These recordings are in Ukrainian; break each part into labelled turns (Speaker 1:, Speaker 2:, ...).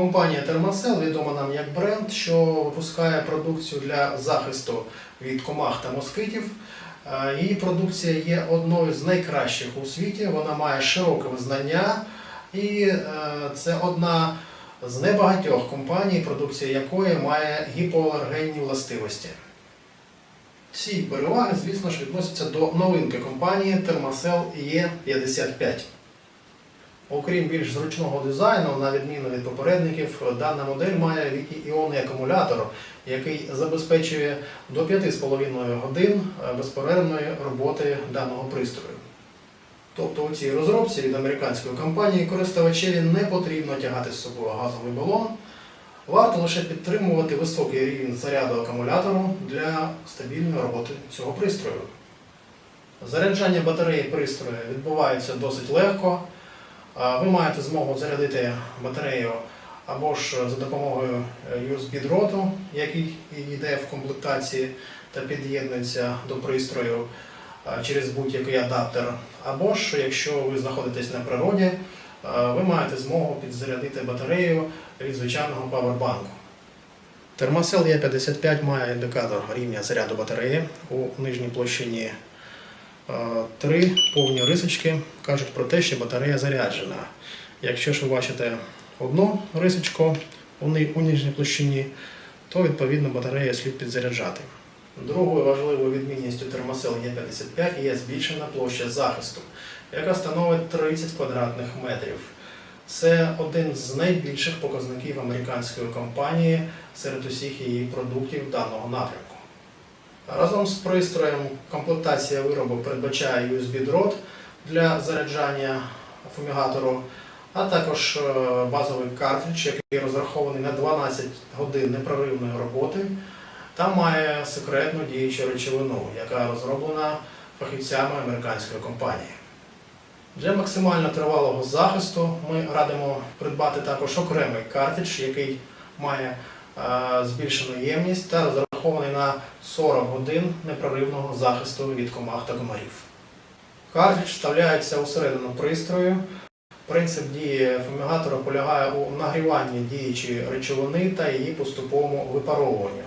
Speaker 1: Компанія Термосел відома нам як бренд, що випускає продукцію для захисту від комах та москитів. Е, Її продукція є одною з найкращих у світі. Вона має широке визнання, і е, це одна з небагатьох компаній, продукція якої має гіпоалергенні властивості. Ці переваги, звісно ж, відносяться до новинки компанії Thermacell E55. Окрім більш зручного дизайну, на відміну від попередників, дана модель має літій-іонний акумулятор, який забезпечує до 5,5 годин е, безперервної роботи даного пристрою. Тобто у цій розробці від американської компанії користувачеві не потрібно тягати з собою газовий балон, варто лише підтримувати високий рівень заряду акумулятору для стабільної роботи цього пристрою. Заряджання батареї пристрою відбувається досить легко. Ви маєте змогу зарядити батарею або ж за допомогою е, USB-дроту, який йде в комплектації та під'єднується до пристрою через будь-який адаптер. Або ж, якщо ви знаходитесь на природі, ви маєте змогу підзарядити батарею від звичайного павербанку. Термосел E55 має індикатор рівня заряду батареї у нижній площині Е, Три повні рисочки кажуть про те, що батарея заряджена. Якщо ж ви бачите одну рисочку у ни- у нижній площині, то відповідно батарею слід підзаряджати. Другою важливою відмінністю термосел Е55 є збільшена площа захисту, яка становить 30 квадратних метрів. Це один з найбільших показників американської компанії серед усіх її продуктів даного напрямку. Разом з пристроєм комплектація виробу передбачає USB-дрот для заряджання фумігатору, а також е, базовий картридж, який розрахований на 12 годин непреривної роботи та має секретну діючу речовину, яка розроблена фахівцями американської компанії. Для максимально тривалого захисту ми радимо придбати також окремий картридж, який має е, збільшену ємність та розрахований на 40 годин непреривного захисту від комах та комарів. Картридж вставляється усередину пристрою. Принцип дії фумігатора полягає у нагріванні діючої речовини та її поступовому випаровуванню.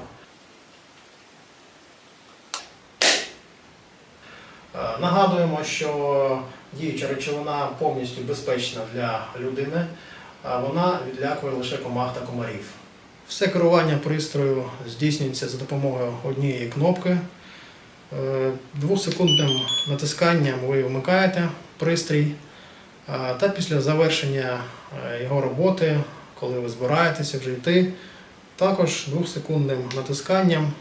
Speaker 1: Е, Нагадуємо, що діюча речовина повністю безпечна для людини, вона відлякує лише комах та комарів. Все керування пристрою здійснюється за допомогою однієї кнопки. Е, Двосекундним натисканням ви вмикаєте пристрій, та після завершення е, його роботи, коли ви збираєтеся вже йти, також двохсекундним натисканням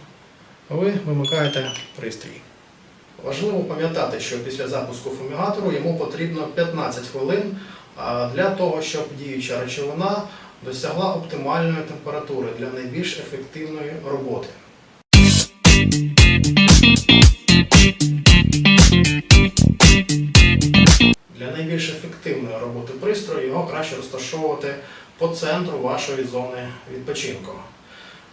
Speaker 1: ви вимикаєте пристрій. Важливо пам'ятати, що після запуску фумігатору йому потрібно 15 хвилин для того, щоб діюча речовина досягла оптимальної температури для найбільш ефективної роботи. Для найбільш ефективної роботи пристрою його краще розташовувати по центру вашої зони відпочинку.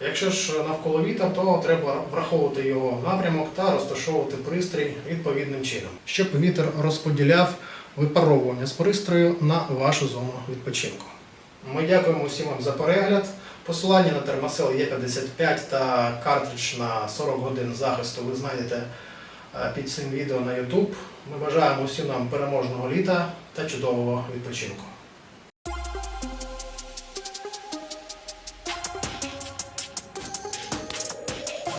Speaker 1: Якщо ж навколо вітер, то треба враховувати його напрямок та розташовувати пристрій відповідним чином, щоб вітер розподіляв випаровування з пристрою на вашу зону відпочинку. Ми дякуємо усім вам за перегляд. Посилання на термосел Е55 та картридж на 40 годин захисту ви знайдете е, під цим відео на YouTube. Ми бажаємо усім нам переможного літа та чудового відпочинку.